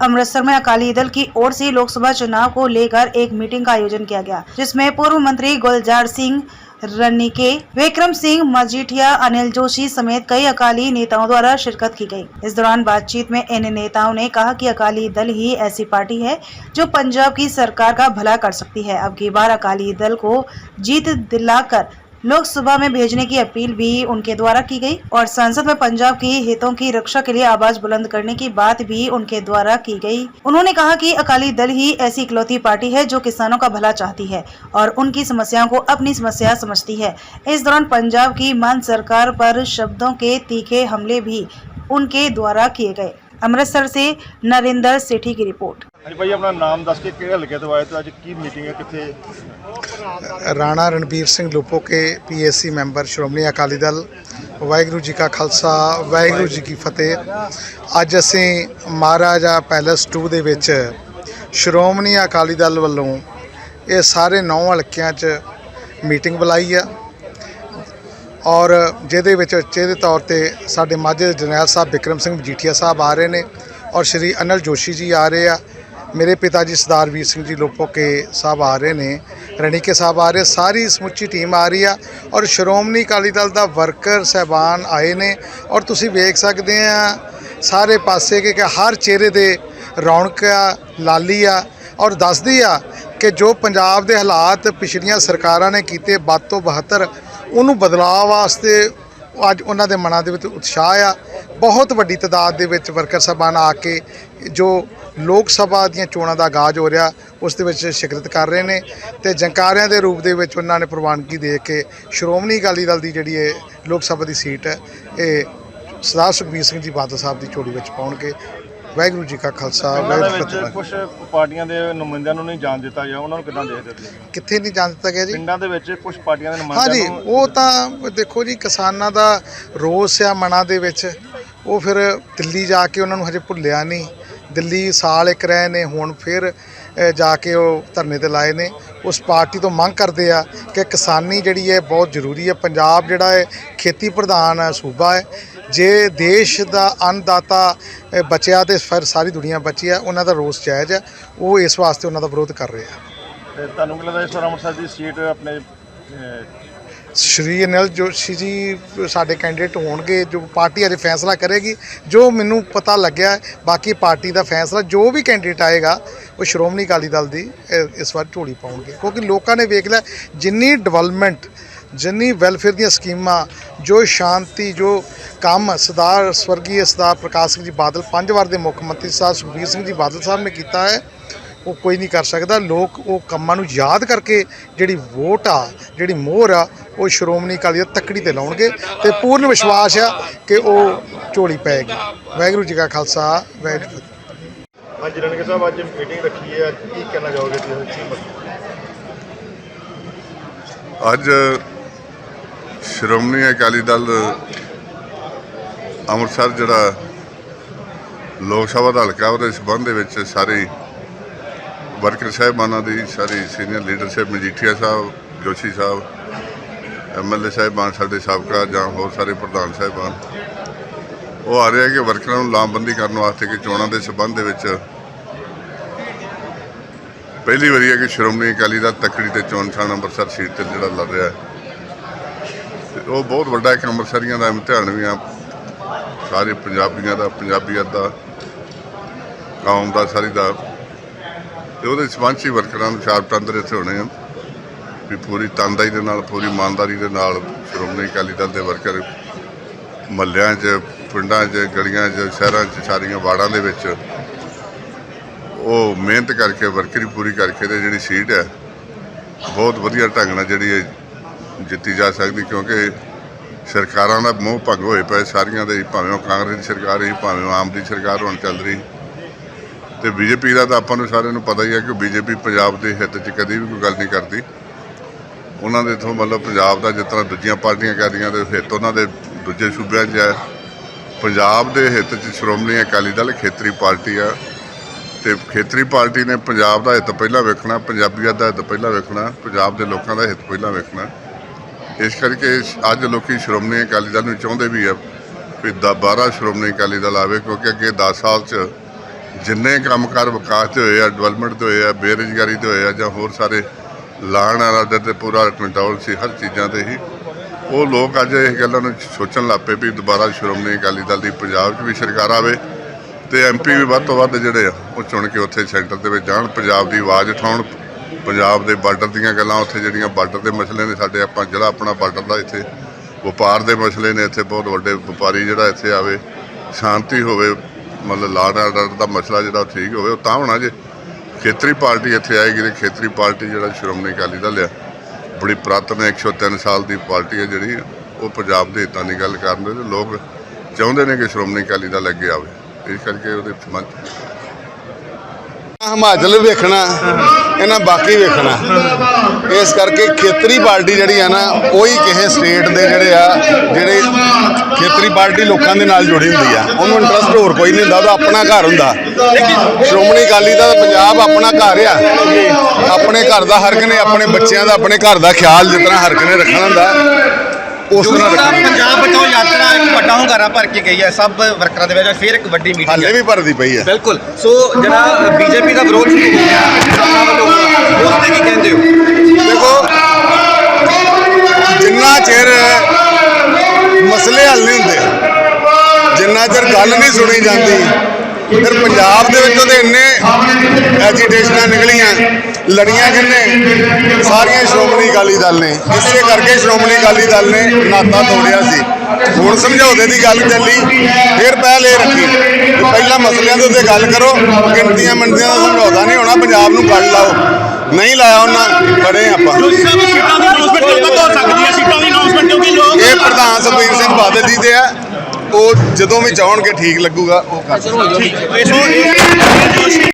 अमृतसर में अकाली दल की ओर से लोकसभा चुनाव को लेकर एक मीटिंग का आयोजन किया गया, जिसमें पूर्व मंत्री गुलजार सिंह रन्नीके विक्रम सिंह मजीठिया, अनिल जोशी समेत कई अकाली नेताओं द्वारा शिरकत की गई। इस दौरान बातचीत में इन नेताओं ने कहा कि अकाली दल ही ऐसी पार्टी है जो पंजाब की सरकार का भला कर सकती है। अब की बार अकाली दल को जीत दिलाकर लोकसभा में भेजने की अपील भी उनके द्वारा की गई और संसद में पंजाब के हितों की रक्षा के लिए आवाज़ बुलंद करने की बात भी उनके द्वारा की गई। उन्होंने कहा कि अकाली दल ही ऐसी इकलौती पार्टी है जो किसानों का भला चाहती है और उनकी समस्याओं को अपनी समस्या समझती है। इस दौरान पंजाब की मान सरकार पर शब्दों के तीखे हमले भी उनके द्वारा किए गए। अमृतसर से नरेंद्र सेठी की रिपोर्ट ਹਾਂਜੀ ਭਾਈ ਆਪਣਾ ਨਾਮ ਦੱਸ ਕੇ ਕਿਹੜੇ ਹਲਕੇ ਤੋਂ ਆਏ ਤੇ ਅੱਜ ਕੀ ਮੀਟਿੰਗ ਹੈ ਕਿੱਥੇ Rana Ranbir Singh Lopoke PSC member Shiromani Akali Dal Waheguru ji ਕਾ ਖਾਲਸਾ ਵਾਹਿਗੁਰੂ ਜੀ ਕੀ ਫਤਿਹ ਅੱਜ ਅਸੀਂ ਮਹਾਰਾਜਾ ਪੈਲੇਸ 2 ਦੇ ਵਿੱਚ ਸ਼੍ਰੋਮਣੀ ਅਕਾਲੀ ਦਲ ਵੱਲੋਂ ਇਹ ਸਾਰੇ ਨੌ ਹਲਕਿਆਂ 'ਚ ਮੀਟਿੰਗ ਬੁਲਾਈ ਆ ਔਰ ਜਿਹਦੇ ਵਿੱਚ ਉਚੇ ਦੇ ਤੌਰ ਤੇ ਸਾਡੇ ਮਾਝੇ ਜਰਨੈਲ ਸਾਹਿਬ ਵਿਕਰਮ ਸਿੰਘ ਮਜੀਠੀਆ ਸਾਹਿਬ ਆ ਰਹੇ ਨੇ ਔਰ ਸ਼੍ਰੀ ਅਨਲ ਜੋਸ਼ੀ ਜੀ ਆ ਰਹੇ ਆ। ਮੇਰੇ ਪਿਤਾ ਜੀ ਸਰਦਾਰ ਵੀਰ ਸਿੰਘ ਜੀ ਲੋਪੋਕੇ ਸਾਹਿਬ ਆ ਰਹੇ ਨੇ, ਰਣੀਕੇ ਸਾਹਿਬ ਆ ਰਹੇ, ਸਾਰੀ ਸਮੁੱਚੀ ਟੀਮ ਆ ਰਹੀ ਆ ਔਰ ਸ਼੍ਰੋਮਣੀ ਅਕਾਲੀ ਦਲ ਦਾ ਵਰਕਰ ਸਹਿਬਾਨ ਆਏ ਨੇ ਔਰ ਤੁਸੀਂ ਵੇਖ ਸਕਦੇ ਆ ਸਾਰੇ ਪਾਸੇ ਕਿ ਹਰ ਚਿਹਰੇ ਦੇ ਰੌਣਕ ਆ, ਲਾਲੀ ਆ ਔਰ ਦੱਸਦੀ ਆ ਕਿ ਜੋ ਪੰਜਾਬ ਦੇ ਹਾਲਾਤ ਪਿਛਲੀਆਂ ਸਰਕਾਰਾਂ ਨੇ ਕੀਤੇ ਵੱਧ ਤੋਂ 72 ਉਹਨੂੰ ਬਦਲਾਅ ਵਾਸਤੇ ਅੱਜ ਉਹਨਾਂ ਦੇ ਮਨਾਂ ਦੇ ਵਿੱਚ ਉਤਸ਼ਾਹ ਆ। ਬਹੁਤ ਵੱਡੀ ਤਾਦਾਦ ਦੇ ਵਿੱਚ ਵਰਕਰ ਸਾਹਿਬਾਨ ਆ ਕੇ ਜੋ ਲੋਕ ਸਭਾ ਦੀਆਂ ਚੋਣਾਂ ਦਾ ਆਗਾਜ਼ ਹੋ ਰਿਹਾ, ਉਸ ਦੇ ਵਿੱਚ ਸ਼ਿਰਕਤ ਕਰ ਰਹੇ ਨੇ ਤੇ ਜੰਕਾਰਿਆਂ ਦੇ ਰੂਪ ਦੇ ਵਿੱਚ ਉਹਨਾਂ ਨੇ ਪ੍ਰਵਾਨਗੀ ਦੇ ਕੇ ਸ਼੍ਰੋਮਣੀ ਅਕਾਲੀ ਦਲ ਦੀ ਜਿਹੜੀ ਇਹ ਲੋਕ ਸਭਾ ਦੀ ਸੀਟ ਹੈ, ਇਹ ਸਰਦਾਰ ਸੁਖਬੀਰ ਸਿੰਘ ਜੀ ਬਾਦਲ ਸਾਹਿਬ ਦੀ ਚੋੜੀ ਵਿੱਚ ਪਾਉਣਗੇ। ਵਾਹਿਗੁਰੂ ਜੀ ਕਾ ਖਾਲਸਾ ਦੇ ਵਾਹਿਗੁਰੂ ਜੀ ਕੀ ਵਿੱਚ ਫਤਿਹ। ਕੁਝ ਪਾਰਟੀਆਂ ਦੇ ਨੁਮਾਇੰਦਿਆਂ ਨੂੰ ਨਹੀਂ ਜਾਣ ਦਿੱਤਾ ਗਿਆ ਉਹਨਾਂ ਨੂੰ ਕਿੱਦਾਂ ਦੇਖਦੇ ਤੁਸੀਂ? ਕਿੱਥੇ ਨਹੀਂ ਜਾਣ ਦਿੱਤਾ ਗਿਆ ਜੀ? ਪਿੰਡਾਂ ਦੇ ਵਿੱਚ ਕੁਝ ਪਾਰਟੀਆਂ ਦੇ ਹਾਂਜੀ ਨੁਮਾਇੰਦਿਆਂ ਨੂੰ ਉਹ ਤਾਂ ਦੇਖੋ ਜੀ ਕਿਸਾਨਾਂ ਦਾ ਰੋਸ ਆ ਮਨਾਂ ਦੇ ਵਿੱਚ। ਉਹ ਫਿਰ ਦਿੱਲੀ ਜਾ ਕੇ ਉਹਨਾਂ ਨੂੰ ਹਜੇ ਭੁੱਲਿਆ ਨਹੀਂ। ਦਿੱਲੀ ਸਾਲ ਇੱਕ ਰਹੇ ਨੇ ਹੁਣ ਫਿਰ ਜਾ ਕੇ ਉਹ ਧਰਨੇ ਤੇ ਲਾਏ ਨੇ। ਉਸ ਪਾਰਟੀ ਤੋਂ ਮੰਗ ਕਰਦੇ ਆ ਕਿ ਕਿਸਾਨੀ ਜਿਹੜੀ ਹੈ ਬਹੁਤ ਜ਼ਰੂਰੀ ਹੈ। ਪੰਜਾਬ ਜਿਹੜਾ ਹੈ ਖੇਤੀ ਪ੍ਰਧਾਨ ਸੂਬਾ ਹੈ। ਜੇ ਦੇਸ਼ ਦਾ ਅੰਨਦਾਤਾ ਬਚਿਆ ਤੇ ਫਿਰ ਸਾਰੀ ਦੁਨੀਆ ਬਚੀ ਆ ਉਹਨਾਂ ਦਾ ਰੋਸ ਜਾਇਜ਼ ਹੈ। ਉਹ ਇਸ ਵਾਸਤੇ ਉਹਨਾਂ ਦਾ ਵਿਰੋਧ ਕਰ ਰਹੇ ਆ। ਤੁਹਾਨੂੰ ਕੀ ਲੱਗਦਾ ਇਸ ਵਾਰ ਅੰਮ੍ਰਿਤਸਰ ਦੀ ਸੀਟ ਆਪਣੇ ਸ਼੍ਰੀ ਅਨਿਲ ਜੋਸ਼ੀ ਜੀ ਸਾਡੇ ਕੈਂਡੀਡੇਟ ਹੋਣਗੇ, ਜੋ ਪਾਰਟੀ ਅਜੇ ਫੈਸਲਾ ਕਰੇਗੀ, ਜੋ ਮੈਨੂੰ ਪਤਾ ਲੱਗਿਆ, ਬਾਕੀ ਪਾਰਟੀ ਦਾ ਫੈਸਲਾ, ਜੋ ਵੀ ਕੈਂਡੀਡੇਟ ਆਏਗਾ, ਉਹ ਸ਼੍ਰੋਮਣੀ ਅਕਾਲੀ ਦਲ ਦੀ ਇਸ ਵਾਰ ਝੋਲੀ ਪਾਉਣਗੇ। ਕਿਉਂਕਿ ਲੋਕਾਂ ਨੇ ਵੇਖ ਲਿਆ, ਜਿੰਨੀ ਡਿਵੈਲਪਮੈਂਟ ਜਿੰਨੀ ਵੈਲਫੇਅਰ ਦੀਆਂ ਸਕੀਮਾਂ, ਜੋ ਸ਼ਾਂਤੀ, ਜੋ ਕੰਮ, ਸਰਦਾਰ ਸਵਰਗੀ ਸਰਦਾਰ ਪ੍ਰਕਾਸ਼ ਸਿੰਘ ਜੀ ਬਾਦਲ, ਪੰਜ ਵਾਰ ਦੇ ਮੁੱਖ ਮੰਤਰੀ ਸਾਹਿਬ ਸੁਖਬੀਰ ਸਿੰਘ ਜੀ ਬਾਦਲ ਸਾਹਿਬ ਨੇ ਕੀਤਾ ਹੈ ਉਹ ਕੋਈ ਨਹੀਂ ਕਰ ਸਕਦਾ। ਲੋਕ ਉਹ ਕੰਮਾਂ ਨੂੰ ਯਾਦ ਕਰਕੇ ਜਿਹੜੀ ਵੋਟ ਆ ਜਿਹੜੀ ਮੋਹਰ ਆ ਉਹ ਸ਼੍ਰੋਮਣੀ ਅਕਾਲੀ ਦਲ ਤੱਕੜੀ ਤੇ ਲਾਉਣਗੇ ਤੇ ਪੂਰਨ ਵਿਸ਼ਵਾਸ ਆ ਕਿ ਉਹ ਝੋਲੀ ਪਏਗੀ। ਵਾਹਿਗੁਰੂ ਜੀ ਕਾ ਖਾਲਸਾ ਵਾਹਿਗੁਰੂ ਜੀ ਕੀ ਫਤਿਹ। ਹਾਂਜੀ ਰਣਕੇ ਸਾਹਿਬ ਅੱਜ ਮੀਟਿੰਗ ਰੱਖੀ ਹੈ। ਕੀ ਕਹਿਣਾ ਚਾਹੋਗੇ ਤੁਸੀਂ? ਅੱਜ ਸ਼੍ਰੋਮਣੀ ਅਕਾਲੀ ਦਲ ਅੰਮ੍ਰਿਤਸਰ ਜਿਹੜਾ ਲੋਕ ਸਭਾ ਦਾ ਹਲਕਾ ਉਹਦੇ ਸਬੰਧ ਦੇ ਵਿੱਚ ਸਾਰੇ ਵਰਕਰ ਸਾਹਿਬਾਨਾਂ ਦੀ ਸਾਰੀ ਸੀਨੀਅਰ ਲੀਡਰਸ਼ਿਪ ਮਜੀਠੀਆ ਸਾਹਿਬ, ਜੋਸ਼ੀ ਸਾਹਿਬ ਐਮਐਲਏ ਸਾਹਿਬਾਨ, ਸਾਡੇ ਸਾਬਕਾ ਜਾਂ ਹੋਰ ਸਾਰੇ ਪ੍ਰਧਾਨ ਸਾਹਿਬਾਨ, ਉਹ ਆ ਰਹੇ ਆ ਕਿ ਵਰਕਰਾਂ ਨੂੰ ਲਾਮਬੰਦੀ ਕਰਨ ਵਾਸਤੇ ਕਿ ਚੋਣਾਂ ਦੇ ਸਬੰਧ ਦੇ ਵਿੱਚ ਪਹਿਲੀ ਵਾਰੀ ਹੈ ਕਿ ਸ਼੍ਰੋਮਣੀ ਅਕਾਲੀ ਦਲ ਤੱਕੜੀ ਤੇ ਚੋਣ ਛਾਣ ਅੰਮ੍ਰਿਤਸਰ ਸੀਟ ਤੇ ਜਿਹੜਾ ਲੜ ਰਿਹਾ ਹੈ। ਉਹ ਬਹੁਤ ਵੱਡਾ ਇੱਕ ਅੰਮ੍ਰਿਤਸਰੀਆਂ ਦਾ ਇਮਤਿਹਾਨ ਵੀ ਆ। ਸਾਰੇ ਪੰਜਾਬੀਆਂ ਦਾ ਪੰਜਾਬੀਅਤ ਦਾ ਕੌਮ ਦਾ, ਸਾਰੀ ਦਾ ਤੇ ਉਹਦੇ ਸਬੰਧ ਹੀ ਵਰਕਰਾਂ ਨੂੰ ਚਾਰ ਪੰਦਰ ਇੱਥੇ ਹੋਣੇ ਆ। ਵੀ ਪੂਰੀ ਤਨਦਾਈ ਦੇ ਨਾਲ, ਪੂਰੀ ਇਮਾਨਦਾਰੀ ਦੇ ਨਾਲ ਸ਼੍ਰੋਮਣੀ ਅਕਾਲੀ ਦਲ ਦੇ ਵਰਕਰ ਮਹੱਲਿਆਂ 'ਚ, ਪਿੰਡਾਂ 'ਚ, ਗਲੀਆਂ 'ਚ, ਸ਼ਹਿਰਾਂ 'ਚ, ਸਾਰੀਆਂ ਵਾਰਡਾਂ ਦੇ ਵਿੱਚ ਉਹ ਮਿਹਨਤ ਕਰਕੇ, ਵਰਕਰੀ ਪੂਰੀ ਕਰਕੇ ਤੇ ਜਿਹੜੀ ਸੀਟ ਹੈ, ਬਹੁਤ ਵਧੀਆ ਢੰਗ ਨਾਲ ਜਿਹੜੀ ਇਹ ਜਿੱਤੀ ਜਾ ਸਕਦੀ ਕਿਉਂਕਿ ਸਰਕਾਰਾਂ ਦਾ ਮੋਹ ਭੰਗ ਹੋਏ ਪਏ ਸਾਰੀਆਂ ਦੇ, ਭਾਵੇਂ ਉਹ ਕਾਂਗਰਸ ਦੀ ਸਰਕਾਰ ਹੀ ਭਾਵੇਂ ਉਹ ਆਮ ਦੀ ਸਰਕਾਰ ਹੁਣ ਚੱਲ ਰਹੀ। ਤੇ ਬੀਜੇਪੀ ਦਾ ਤਾਂ ਆਪਾਂ ਨੂੰ ਸਾਰਿਆਂ ਨੂੰ ਪਤਾ ਹੀ ਹੈ ਕਿ ਬੀਜੇਪੀ ਪੰਜਾਬ ਦੇ ਹਿੱਤ 'ਚ ਕਦੀ ਵੀ ਕੋਈ ਗੱਲ ਨਹੀਂ ਕਰਦੀ। ਉਹਨਾਂ ਦੇ ਤੋਂ ਮਤਲਬ ਪੰਜਾਬ ਦਾ ਜਿਸ ਤਰ੍ਹਾਂ ਦੂਜੀਆਂ ਪਾਰਟੀਆਂ ਕਰਦੀਆਂ ਤੇ ਹਿੱਤ ਉਹਨਾਂ ਦੇ ਦੂਜੇ ਸੂਬਿਆਂ 'ਚ ਹੈ। ਪੰਜਾਬ ਦੇ ਹਿੱਤ 'ਚ ਸ਼੍ਰੋਮਣੀ ਅਕਾਲੀ ਦਲ ਖੇਤਰੀ ਪਾਰਟੀ ਆ ਤੇ ਖੇਤਰੀ ਪਾਰਟੀ ਨੇ ਪੰਜਾਬ ਦਾ ਹਿੱਤ ਪਹਿਲਾਂ ਵੇਖਣਾ ਪੰਜਾਬੀਅਤ ਦਾ ਹਿੱਤ ਪਹਿਲਾਂ ਵੇਖਣਾ, ਪੰਜਾਬ ਦੇ ਲੋਕਾਂ ਦਾ ਹਿੱਤ ਪਹਿਲਾਂ ਵੇਖਣਾ। ਇਸ ਕਰਕੇ ਅੱਜ ਲੋਕੀ ਸ਼੍ਰੋਮਣੀ ਅਕਾਲੀ ਦਲ ਨੂੰ ਚਾਹੁੰਦੇ ਵੀ ਆ ਵੀ ਦੁਬਾਰਾ ਸ਼੍ਰੋਮਣੀ ਅਕਾਲੀ ਦਲ ਆਵੇ ਕਿਉਂਕਿ ਅੱਗੇ 10 ਸਾਲ 'ਚ ਜਿੰਨੇ ਕੰਮਕਾਰ ਵਿਕਾਸ ਤੇ ਹੋਏ ਆ ਡਿਵੈਲਪਮੈਂਟ ਤੇ ਹੋਏ ਆ, ਬੇਰੁਜ਼ਗਾਰੀ ਤੇ ਹੋਏ ਆ ਜਾਂ ਹੋਰ ਸਾਰੇ ਲਾਣ ਆਰਡਰ ਤੇ ਪੂਰਾ ਕੰਟਰੋਲ ਸੀ, ਹਰ ਚੀਜ਼ਾਂ ਤੇ ਹੀ। ਉਹ ਲੋਕ ਅੱਜ ਇਹ ਗੱਲਾਂ ਨੂੰ ਸੋਚਣ ਲੱਗ ਪਏ ਵੀ ਦੁਬਾਰਾ ਸ਼੍ਰੋਮਣੀ ਅਕਾਲੀ ਦਲ ਦੀ ਪੰਜਾਬ 'ਚ ਵੀ ਸਰਕਾਰ ਆਵੇ ਤੇ ਐਮਪੀ ਵੀ ਵੱਧ ਤੋਂ ਵੱਧ ਜਿਹੜੇ ਆ, ਉਹ ਚੁਣ ਕੇ ਉੱਥੇ ਸੈਂਟਰ ਦੇ ਵਿੱਚ ਜਾਣ, ਪੰਜਾਬ ਦੀ ਆਵਾਜ਼ ਉਠਾਉਣ, ਪੰਜਾਬ ਦੇ ਬਾਰਡਰ ਦੀਆਂ ਗੱਲਾਂ ਉੱਥੇ ਜਿਹੜੀਆਂ ਬਾਰਡਰ ਦੇ ਮਸਲੇ ਨੇ, ਸਾਡੇ ਆਪਾਂ ਜਿਹੜਾ ਆਪਣਾ ਬਾਰਡਰ ਦਾ ਇੱਥੇ, ਵਪਾਰ ਦੇ ਮਸਲੇ ਨੇ, ਇੱਥੇ ਬਹੁਤ ਵੱਡੇ ਵਪਾਰੀ ਜਿਹੜਾ ਇੱਥੇ ਆਵੇ, ਸ਼ਾਂਤੀ ਹੋਵੇ ਮਤਲਬ ਲਾਡ ਐਂਡ ਆਰਡਰ ਦਾ ਮਸਲਾ ਜਿਹੜਾ ਠੀਕ ਹੋਵੇ, ਉਹ ਤਾਂ ਹੋਣਾ ਜੇ। ਖੇਤਰੀ ਪਾਰਟੀ ਇੱਥੇ ਆਏਗੀ ਤੇ ਖੇਤਰੀ ਪਾਰਟੀ ਜਿਹੜਾ ਸ਼੍ਰੋਮਣੀ ਅਕਾਲੀ ਦਲ ਆ। ਬੜੀ ਪੁਰਾਤਨ 103 ਸਾਲ ਦੀ ਪਾਰਟੀ ਹੈ ਜਿਹੜੀ, ਉਹ ਪੰਜਾਬ ਦੇ ਹਿੱਤਾਂ ਦੀ ਗੱਲ ਕਰਨ ਦੇ, ਤੇ ਲੋਕ ਚਾਹੁੰਦੇ ਨੇ ਕਿ ਸ਼੍ਰੋਮਣੀ ਅਕਾਲੀ ਦਲ ਅੱਗੇ ਆਵੇ। ਇਸ ਕਰਕੇ ਉਹਦੇ ਮਨ ਹਿਮਾਚਲ ਵੇਖਣਾ, ਇਹਨਾਂ ਬਾਕੀ ਵੇਖਣਾ। ਇਸ ਕਰਕੇ ਖੇਤਰੀ ਪਾਰਟੀ ਜਿਹੜੀ ਆ ਨਾ ਉਹੀ ਕਿਸੇ ਸਟੇਟ ਦੇ ਜਿਹੜੇ ਆ, ਜਿਹੜੇ ਖੇਤਰੀ ਪਾਰਟੀ ਲੋਕਾਂ ਦੇ ਨਾਲ ਜੁੜੀ ਹੁੰਦੀ ਆ। ਉਹਨੂੰ ਇੰਟਰਸਟ ਹੋਰ ਕੋਈ ਨਹੀਂ ਹੁੰਦਾ ਉਹਦਾ ਆਪਣਾ ਘਰ ਹੁੰਦਾ। ਸ਼੍ਰੋਮਣੀ ਅਕਾਲੀ ਦਾ ਪੰਜਾਬ ਆਪਣਾ ਘਰ ਆ। ਆਪਣੇ ਘਰ ਦਾ ਹਰ ਇੱਕ ਨੇ ਆਪਣੇ ਬੱਚਿਆਂ ਦਾ ਆਪਣੇ ਘਰ ਦਾ ਖਿਆਲ ਜਿਤਨਾ ਹਰ ਇੱਕ ਨੇ ਰੱਖਣਾ ਹੁੰਦਾ ਉਸ ਤਰ੍ਹਾਂ ਰੱਖਣਾ। ਪੰਜਾਬ ਬਚਾਓ ਯਾਤਰਾ ਇੱਕ ਵੱਡਾ ਹੁੰਗਾਰਾ ਭਰ ਕੇ ਗਈ ਹੈ ਸਭ ਵਰਕਰਾਂ ਦੇ ਵਿੱਚ ਫਿਰ ਇੱਕ ਵੱਡੀ ਮੀਟਿੰਗ ਹਾਲੇ ਹੈ। ਵੀ ਭਰਦੀ ਪਈ ਆ ਬਿਲਕੁਲ। ਸੋ ਜਿਹੜਾ ਬੀਜੇਪੀ ਦਾ ਵਿਰੋਧ ਸ਼ੁਰੂ ਹੋ ਗਿਆ। ਉਸ ਤੇ ਕੀ ਕਹਿੰਦੇ ਹੋ? ਦੇਖੋ ਜਿੰਨਾ ਚਿਰ ਮਸਲੇ ਹੱਲ ਨਹੀਂ ਜਿੰਨਾ ਚਿਰ ਗੱਲ ਨਹੀਂ ਸੁਣੀ ਜਾਂਦੀ ਫਿਰ ਪੰਜਾਬ ਦੇ ਵਿੱਚ ਉਹਦੇ ਇੰਨੇ ਐਜੀਟੇਸ਼ਨਾਂ ਨਿਕਲੀਆਂ ਲੜੀਆਂ ਕਿੰਨੇ ਸਾਰੀਆਂ ਸ਼੍ਰੋਮਣੀ ਅਕਾਲੀ ਦਲ ਨੇ। ਇਸੇ ਕਰਕੇ ਸ਼੍ਰੋਮਣੀ ਅਕਾਲੀ ਦਲ ਨੇ ਨਾਤਾ ਤੋੜਿਆ ਸੀ। ਹੁਣ ਸਮਝੌਤੇ ਦੀ ਗੱਲ ਚੱਲੀ ਫਿਰ ਪਹਿਲ ਇਹ ਰੱਖੀ ਪਹਿਲਾਂ ਮਸਲਿਆਂ ਦੇ ਉੱਤੇ ਗੱਲ ਕਰੋ ਗਿਣਤੀਆਂ ਮੰਡੀਆਂ ਦਾ ਸਮਝੌਤਾ ਨਹੀਂ ਹੋਣਾ ਪੰਜਾਬ ਨੂੰ ਗੱਲ ਲਾਓ। ਨਹੀਂ ਲਾਇਆ ਉਹਨਾਂ ਖੜੇ ਆਪਾਂ। ਇਹ ਪ੍ਰਧਾਨ ਸੁਖਬੀਰ ਸਿੰਘ ਬਾਦਲ ਜੀ ਦੇ ਆ। ਉਹ ਜਦੋਂ ਵੀ ਚਾਹਣਗੇ ਠੀਕ ਲੱਗੂਗਾ ਉਹ ਕਰ ਸੋ ਇਹ